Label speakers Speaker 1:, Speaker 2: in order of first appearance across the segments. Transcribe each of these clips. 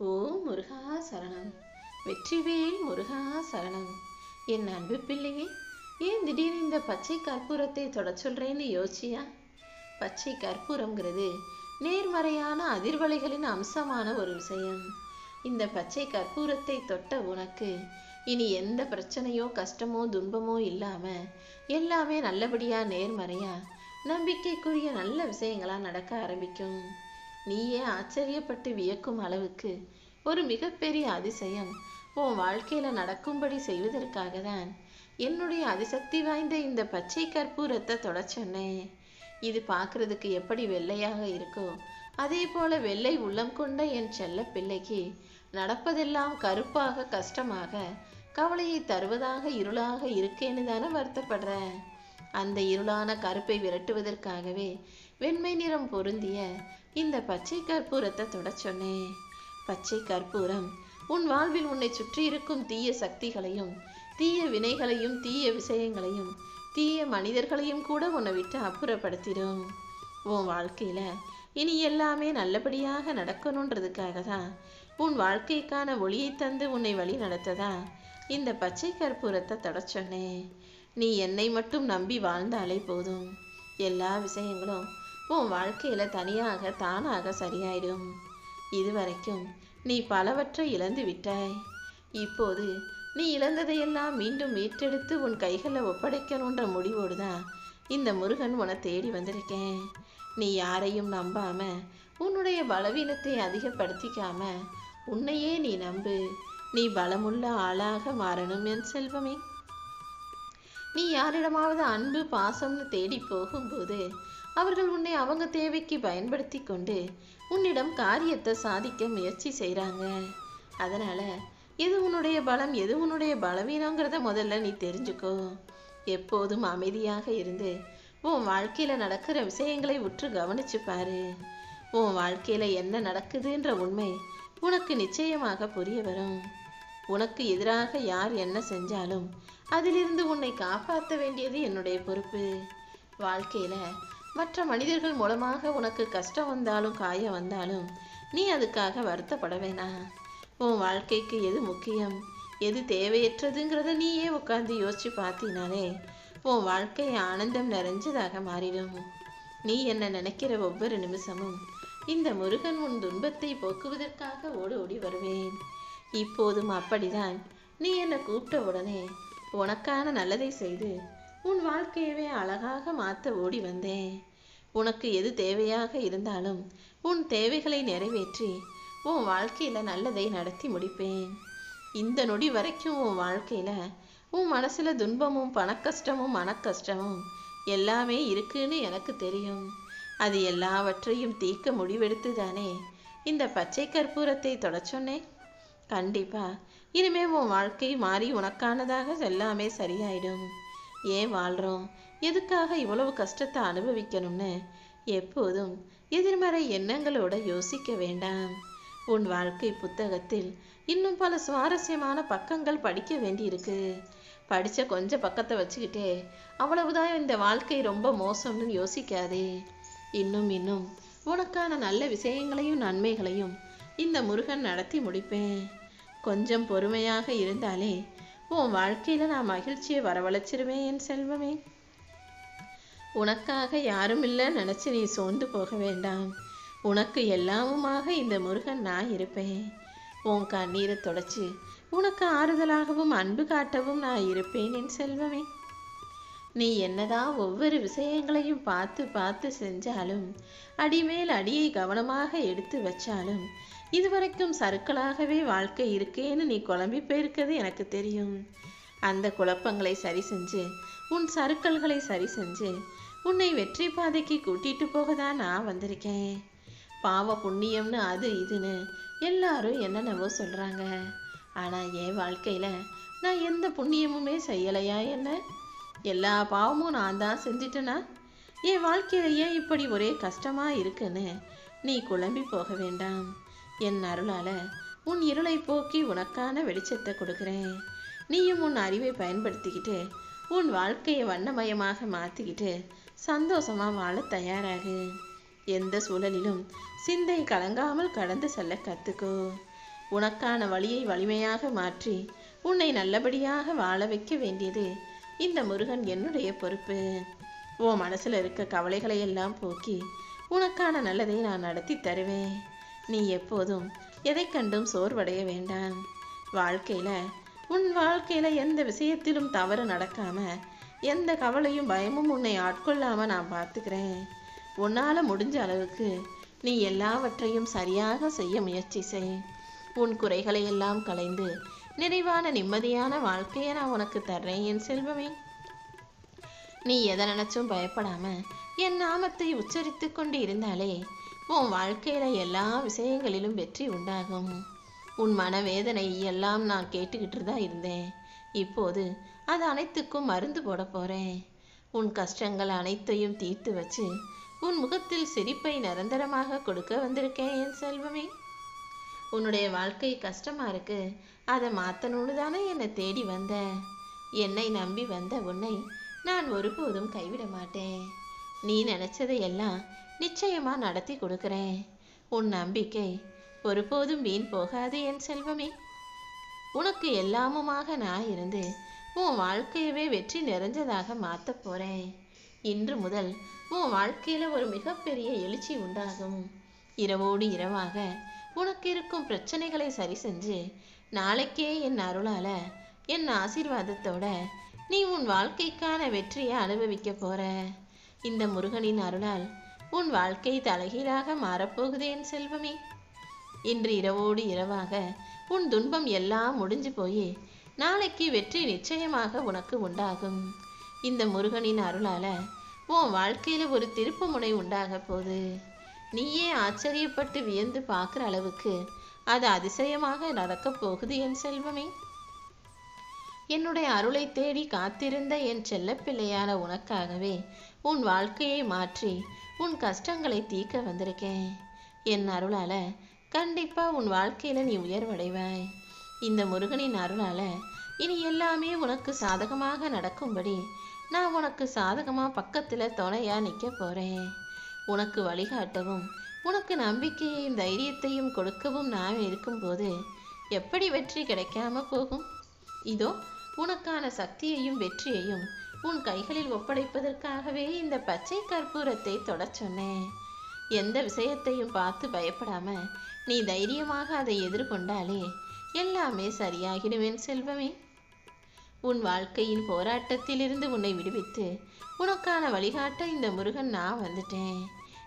Speaker 1: ஓ முருகா சரணம். வெற்றிவேல் முருகா சரணம். என் அன்பு பிள்ளையே ஏன் திடீர்னு இந்த பச்சை கற்பூரத்தை தொட சொல்றேன்னு யோசிச்சியா? பச்சை கற்பூரங்கிறது நேர்மறையான அதிர்வலைகளின் அம்சமான ஒரு விஷயம். இந்த பச்சை கற்பூரத்தை தொட்ட உனக்கு இனி எந்த பிரச்சனையோ கஷ்டமோ துன்பமோ இல்லாம எல்லாமே நல்லபடியா நேர்மறையா நம்பிக்கைக்குரிய நல்ல விஷயங்களா நடக்க ஆரம்பிக்கும். நீயே ஆச்சரியப்பட்டு வியக்கும் அளவுக்கு ஒரு மிகப்பெரிய அதிசயம். உன் வாழ்க்கையில நடக்கும்படி செய்வதற்காக தான் என்னுடைய அதிசக்தி வாய்ந்த இந்த பச்சை கற்பூரத்தை தொட சொன்னேன். இது பார்க்கறதுக்கு எப்படி வெள்ளையாக இருக்கோ அதே போல வெள்ளை உள்ளம் கொண்ட என் செல்ல பிள்ளைக்கு நடப்பதெல்லாம் கருப்பாக கஷ்டமாக கவலையை தருவதாக இருளாக இருக்கேன்னு தானே வருத்தப்படுற அந்த இருளான கருப்பை விரட்டுவதற்காகவே வெண்மை நிறம் பொருந்திய இந்த பச்சை கற்பூரத்தை தொட சொன்னேன் பச்சை கற்பூரம் உன் வாழ்வில் உன்னை சுற்றி இருக்கும் தீய சக்திகளையும் தீய வினைகளையும் தீய விஷயங்களையும் தீய மனிதர்களையும் கூட உன்னை விட்டு அப்புறப்படுத்திடும். உன் வாழ்க்கையில இனி எல்லாமே நல்லபடியாக நடக்கணுன்றதுக்காக தான் உன் வாழ்க்கைக்கான ஒளியை தந்து உன்னை வழி நடத்ததா இந்த பச்சை கற்பூரத்தை தொடச்சொன்னே நீ என்னை மட்டும் நம்பி வாழ்ந்தாலே போதும். எல்லா விஷயங்களும் உன் வாழ்க்கையில தனியாக தானாக சரியாயிடும். இதுவரைக்கும் நீ பலவற்றை இழந்து விட்டாய். இப்போது நீ இழந்ததையெல்லாம் மீண்டும் மீட்டெடுத்து உன் கைகளில் ஒப்படைக்கணுன்ற முடிவோடு தான் இந்த முருகன் உன்னை தேடி வந்திருக்கேன். நீ யாரையும் நம்பாம உன்னுடைய பலவீனத்தை அதிகப்படுத்திக்காம உன்னையே நீ நம்பு. நீ பலமுள்ள ஆளாக மாறணும் என் செல்வமே. நீ யாரிடமாவது அன்பு பாசம்னு தேடி போகும்போது அவர்கள் உன்னை அவங்க தேவைக்கு பயன்படுத்தி கொண்டு உன்னிடம் காரியத்தை சாதிக்க முயற்சி செய்கிறாங்க அதனால் எது உன்னுடைய பலம் எது உன்னுடைய பலவீனங்கிறத முதல்ல நீ தெரிஞ்சுக்கோ. எப்போதும் அமைதியாக இருந்து உன் வாழ்க்கையில் நடக்கிற விஷயங்களை உற்று கவனிச்சு பாரு. உன் வாழ்க்கையில் என்ன நடக்குதுன்ற உண்மை உனக்கு நிச்சயமாக புரிய வரும். உனக்கு எதிராக யார் என்ன செஞ்சாலும் அதிலிருந்து உன்னை காப்பாற்ற வேண்டியது என்னுடைய பொறுப்பு. வாழ்க்கையில் மற்ற மனிதர்கள் மூலமாக உனக்கு கஷ்டம் வந்தாலும் காயம் வந்தாலும் நீ அதுக்காக வருத்தப்பட வேணாம். உன் வாழ்க்கைக்கு எது முக்கியம்? எது தேவையற்றதுங்கிறத நீயே உட்காந்து யோசிச்சு பார்த்தினாலே உன் வாழ்க்கை ஆனந்தம் நிறைஞ்சதாக மாறிடும். நீ என்ன நினைக்கிற ஒவ்வொரு நிமிஷமும் இந்த முருகன் உன் துன்பத்தை போக்குவதற்காக ஓடி ஓடி வருவேன். இப்போதும் அப்படிதான். நீ என்னை கூப்பிட்ட உடனே உனக்கான நல்லதை செய்து உன் வாழ்க்கையவே அழகாக மாற்ற ஓடி வந்தேன். உனக்கு எது தேவையாக இருந்தாலும் உன் தேவைகளை நிறைவேற்றி உன் வாழ்க்கையில நல்லதை நடத்தி முடிப்பேன். இந்த நொடி வரைக்கும் உன் வாழ்க்கையில உன் மனசுல துன்பமும் பணக்கஷ்டமும் மனக்கஷ்டமும் எல்லாமே இருக்குன்னு எனக்கு தெரியும். அது எல்லாவற்றையும் தீர்க்க முடிவெடுத்து தானே இந்த பச்சை கற்பூரத்தை தொடச்சோன்னே கண்டிப்பாக கண்டிப்பா. இனிமே உன் வாழ்க்கை மாறி உனக்கானதாக எல்லாமே சரியாயிடும். ஏன் வாழ்றோம்? எதுக்காக இவ்வளவு கஷ்டத்தை அனுபவிக்கணும்னு? எப்போதும் எதிர்மறை எண்ணங்களோட யோசிக்க வேண்டாம். உன் வாழ்க்கை புத்தகத்தில் இன்னும் பல சுவாரஸ்யமான பக்கங்கள் படிக்க வேண்டியிருக்கு. படித்த கொஞ்ச பக்கத்தை வச்சுக்கிட்டே அவ்வளவுதான் இந்த வாழ்க்கை ரொம்ப மோசம்னு யோசிக்காதே. இன்னும் இன்னும் உனக்கான நல்ல விஷயங்களையும் நன்மைகளையும் இந்த முருகன் நடத்தி முடிப்பேன். கொஞ்சம் பொறுமையாக இருந்தாலே உன் வாழ்க்கையில் நான் மகிழ்ச்சியை வரவழைச்சிருவேன் என் செல்வமே. உனக்காக யாரும் இல்லை நீ சோர்ந்து போக வேண்டாம். உனக்கு எல்லாமுமாக இந்த முருகன் நான் இருப்பேன். உன் கண்ணீரை தொடச்சு உனக்கு ஆறுதலாகவும் அன்பு காட்டவும் நான் இருப்பேன் என் செல்வமே. நீ என்னதான் ஒவ்வொரு விஷயங்களையும் பார்த்து பார்த்து செஞ்சாலும் அடிமேல் அடியை கவனமாக எடுத்து வச்சாலும் இதுவரைக்கும் சருக்களாகவே வாழ்க்கை இருக்கேன்னு நீ குழம்பி போயிருக்கிறது எனக்கு தெரியும். அந்த குழப்பங்களை சரி செஞ்சு உன் சறுக்கல்களை சரி செஞ்சு உன்னை வெற்றி பாதைக்கு கூட்டிட்டு போக தான் நான் வந்திருக்கேன். பாவ புண்ணியம்னு அது இதுன்னு எல்லாரும் என்னென்னவோ சொல்றாங்க. ஆனா என் வாழ்க்கையில நான் எந்த புண்ணியமுமே செய்யலையா என்ன? எல்லா பாவமும் நான் தான் செஞ்சிட்டேனா? என் வாழ்க்கையில ஏன் இப்படி ஒரே கஷ்டமா இருக்குன்னு நீ குழம்பி போக வேண்டாம். என் அருளால உன் இருளை போக்கி உனக்கான வெளிச்சத்தை கொடுக்குறேன். நீயும் உன் அறிவை பயன்படுத்திக்கிட்டு உன் வாழ்க்கையை வண்ணமயமாக மாற்றிக்கிட்டு சந்தோஷமா வாழ தயாராகு. எந்த சூழலிலும் சிந்தை கலங்காமல் கடந்து செல்ல கத்துக்கோ. உனக்கான வழியை வலிமையாக மாற்றி உன்னை நல்லபடியாக வாழ வைக்க வேண்டியது இந்த முருகன் என்னுடைய பொறுப்பு. உன் மனசில் இருக்க கவலைகளை எல்லாம் போக்கி உனக்கான நல்லதை நான் நடத்தி தருவேன். நீ எப்போதும் எதை கண்டும் சோர்வடைய வேண்டாம். வாழ்க்கையில் உன் வாழ்க்கையில் எந்த விஷயத்திலும் தவறு நடக்காமல் எந்த கவலையும் பயமும் உன்னை ஆட்கொள்ளாம நான் பார்த்துக்கிறேன். உன்னால முடிஞ்ச அளவுக்கு நீ எல்லாவற்றையும் சரியாக செய்ய முயற்சி செய். உன் குறைகளை எல்லாம் கலைந்து நிறைவான நிம்மதியான வாழ்க்கையை நான் உனக்கு தர்றேன் என் செல்வமே. நீ எதை நினைச்சும் பயப்படாம என் நாமத்தை உச்சரித்து கொண்டு இருந்தாலே உன் வாழ்க்கையில எல்லா விஷயங்களிலும் வெற்றி உண்டாகும். உன் மனவேதனை எல்லாம் நான் கேட்டுக்கிட்டு தான் இருந்தேன். இப்போது அது அனைத்துக்கும் மருந்து போட போறேன். உன் கஷ்டங்கள் அனைத்தையும் தீர்த்து வச்சு உன் முகத்தில் சிரிப்பை நிரந்தரமாக கொடுக்க வந்திருக்கேன் என் செல்வமே. உன்னுடைய வாழ்க்கை கஷ்டமா இருக்கு. அதை மாத்தணும்னு தானே என்னை தேடி வந்த. என்னை நம்பி வந்த உன்னை நான் ஒருபோதும் கைவிட மாட்டேன். நீ நினைச்சதையெல்லாம் நிச்சயமா நடத்தி கொடுக்குறேன். உன் நம்பிக்கை ஒருபோதும் வீண் போகாது என் செல்வமே. உனக்கு எல்லாமுமாக நான் இருந்து உன் வாழ்க்கையவே வெற்றி நிறைஞ்சதாக மாத்தப் போறேன். இன்று முதல் உன் வாழ்க்கையில ஒரு மிகப்பெரிய எழுச்சி உண்டாகும். இரவோடு இரவாக உனக்கு இருக்கும் பிரச்சனைகளை சரி செஞ்சு நாளைக்கே என் அருளால என் ஆசீர்வாதத்தோட நீ உன் வாழ்க்கைக்கான வெற்றியை அனுபவிக்க போற. இந்த முருகனின் அருளால் உன் வாழ்க்கை தலைகீழாக மாறப்போகுதேன் செல்வமே. இன்று இரவோடு இரவாக உன் துன்பம் எல்லாம் முடிஞ்சு போய் நாளைக்கு வெற்றி நிச்சயமாக உனக்கு உண்டாகும். இந்த முருகனின் அருளால உன் வாழ்க்கையில ஒரு திருப்பு முனை உண்டாக போகுது. நீயே ஆச்சரியப்பட்டு வியந்து பார்க்குற அளவுக்கு அது அதிசயமாக நடக்கப் போகுது என் செல்வமே. என்னுடைய அருளை தேடி காத்திருந்த என் செல்லப்பிள்ளையான உனக்காகவே உன் வாழ்க்கையை மாற்றி உன் கஷ்டங்களை தீர்க்க வந்திருக்கேன். என் அருளால கண்டிப்பா உன் வாழ்க்கையில நீ உயர்வடைவாய். இந்த முருகனின் அருளால இனி எல்லாமே உனக்கு சாதகமாக நடக்கும்படி நான் உனக்கு சாதகமாக பக்கத்தில் துணையாக நிற்க போகிறேன் உனக்கு வழிகாட்டவும் உனக்கு நம்பிக்கையையும் தைரியத்தையும் கொடுக்கவும் நான் இருக்கும்போது எப்படி வெற்றி கிடைக்காம போகும்? இதோ உனக்கான சக்தியையும் வெற்றியையும் உன் கைகளில் ஒப்படைப்பதற்காகவே இந்த பச்சை கற்பூரத்தை தொடச் சொன்னேன். எந்த விஷயத்தையும் பார்த்து பயப்படாம நீ தைரியமாக அதை எதிர்கொண்டாலே எல்லாமே சரியாகிடுவேன் செல்வமே. உன் வாழ்க்கையின் போராட்டத்திலிருந்து உன்னை விடுவித்து உனக்கான வழிகாட்ட இந்த முருகன் நான் வந்துட்டேன்.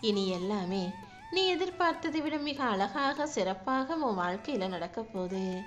Speaker 1: இனி எல்லாமே நீ எதிர்பார்த்ததை விட மிக அழகாக சிறப்பாக உன் வாழ்க்கையில் நடக்க போகுது.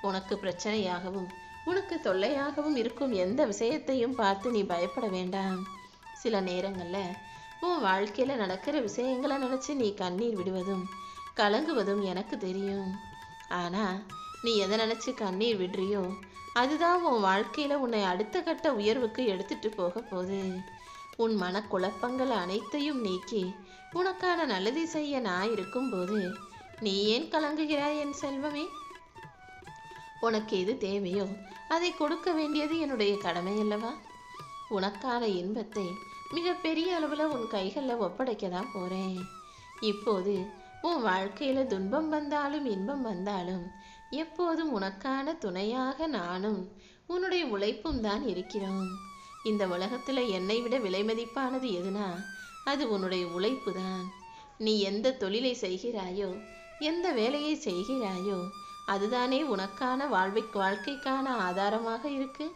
Speaker 1: உனக்கு பிரச்சனையாகவும் உனக்கு தொல்லையாகவும் இருக்கும் எந்த விஷயத்தையும் பார்த்து நீ பயப்பட வேண்டாம். சில நேரங்களில் உன் வாழ்க்கையில் நடக்கிற விஷயங்களை நினச்சி நீ கண்ணீர் விடுவதும் கலங்குவதும் எனக்கு தெரியும். ஆனால் நீ எதை நினைச்சு கண்ணீர் விடுறியோ அதுதான் உன் வாழ்க்கையில உன்னை அடுத்த கட்ட உயர்வுக்கு எடுத்துட்டு போக போகுது. உன் மனக்குழப்பங்கள் அனைத்தையும் நீக்கி உனக்கான நல்லதை செய்ய நான் இருக்கும்போது நீ ஏன் கலங்குகிறாய் என் செல்வமே? உனக்கு எது தேவையோ அதை கொடுக்க வேண்டியது என்னுடைய கடமை அல்லவா? உனக்கான இன்பத்தை மிக பெரிய அளவுல உன் கைகளில் ஒப்படைக்க தான் போறேன். இப்போது உன் வாழ்க்கையில துன்பம் வந்தாலும் இன்பம் வந்தாலும் எப்போதும் உனக்கான துணையாக நானும் உன்னுடைய உழைப்பும் தான் இருக்கிறோம். இந்த உலகத்துல என்னை விட விலை மதிப்பானது எதுனா அது உன்னுடைய உழைப்பு தான். நீ எந்த தொழிலை செய்கிறாயோ எந்த வேலையை செய்கிறாயோ அதுதானே உனக்கான வாழ்வை வாழ்க்கைக்கான ஆதாரமாக இருக்கு.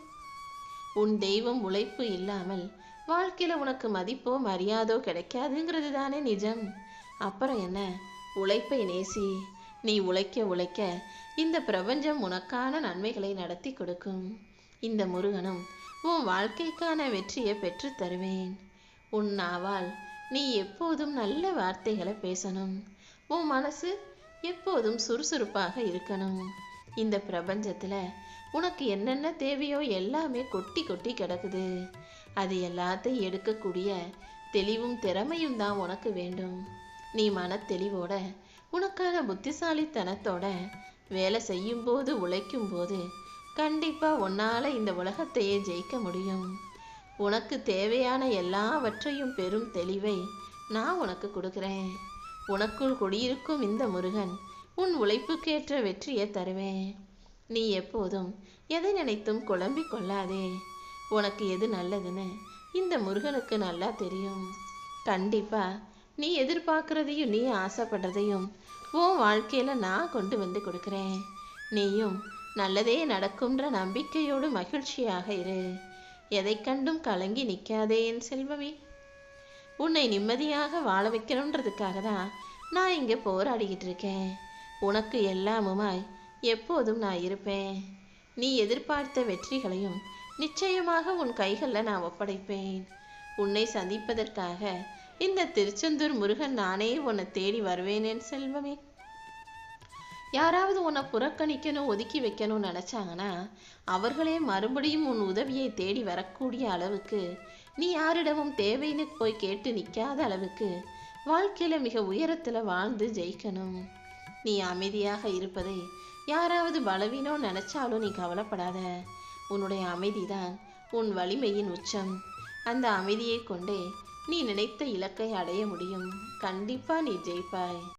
Speaker 1: உன் தெய்வம் உழைப்பு இல்லாமல் வாழ்க்கையில உனக்கு மதிப்போ மரியாதோ கிடைக்காதுங்கிறது தானே நிஜம். அப்புறம் என்ன? உழைப்பை நேசி. நீ உழைக்க உழைக்க இந்த பிரபஞ்சம் உனக்கான நன்மைகளை நடத்தி கொடுக்கும். இந்த முருகனும் உன் வாழ்க்கைக்கான வெற்றியை பெற்றுத் தருவேன். உன் நாவால் நீ எப்போதும் நல்ல வார்த்தைகளை பேசணும். உன் மனசு எப்போதும் சுறுசுறுப்பாக இருக்கணும். இந்த பிரபஞ்சத்துல உனக்கு என்னென்ன தேவையோ எல்லாமே கொட்டி கொட்டி கிடக்குது. அது எல்லாத்தையும் எடுக்கக்கூடிய தெளிவும் திறமையும் தான் உனக்கு வேண்டும். நீ மன தெளிவோட உனக்கான புத்திசாலித்தனத்தோட வேலை செய்யும் போது உழைக்கும் போது இந்த உலகத்தையே ஜெயிக்க முடியும். உனக்கு தேவையான எல்லாவற்றையும் பெரும் தெளிவை நான் உனக்கு கொடுக்குறேன். உனக்குள் குடியிருக்கும் இந்த முருகன் உன் உழைப்புக்கேற்ற வெற்றியை தருவேன். நீ எப்போதும் எதை நினைத்தும் குழம்பிக் கொள்ளாதே. உனக்கு எது நல்லதுன்னு இந்த முருகனுக்கு நல்லா தெரியும். கண்டிப்பாக நீ எதிர்பார்க்குறதையும் நீ ஆசைப்படுறதையும் உன் வாழ்க்கையில் நான் கொண்டு வந்து கொடுக்குறேன். நீயும் நல்லதே நடக்கும்ன்ற நம்பிக்கையோடு மகிழ்ச்சியாக இரு. எதை கண்டும் கலங்கி நிற்காதே என் செல்வமே. உன்னை நிம்மதியாக வாழ வைக்கணுன்றதுக்காக தான் நான் இங்கே போராடிக்கிட்டு இருக்கேன். உனக்கு எல்லாமுமாய் எப்போதும் நான் இருப்பேன். நீ எதிர்பார்த்த வெற்றிகளையும் நிச்சயமாக உன் கைகளில் நான் ஒப்படைப்பேன். உன்னை சந்திப்பதற்காக இந்த திருச்செந்தூர் முருகன் நானே உன்னை தேடி வருவேனேன் செல்வமே. யாராவது உன்னை புறக்கணிக்கணும் ஒதுக்கி வைக்கணும்னு நினச்சாங்கன்னா அவர்களே மறுபடியும் உன் உதவியை தேடி வரக்கூடிய அளவுக்கு நீ யாரிடமும் தேவைன்னு போய் கேட்டு நிற்காத அளவுக்கு வாழ்க்கையில மிக உயரத்துல வாழ்ந்து ஜெயிக்கணும். நீ அமைதியாக இருப்பதை யாராவது பலவீனம் நினைச்சாலும் நீ கவலைப்படாத. உன்னுடைய அமைதிதான் உன் வலிமையின் உச்சம். அந்த அமைதியை கொண்டே நீ நினைத்த இலக்கை அடைய முடியும். கண்டிப்பா நீ ஜெயிப்பாய்.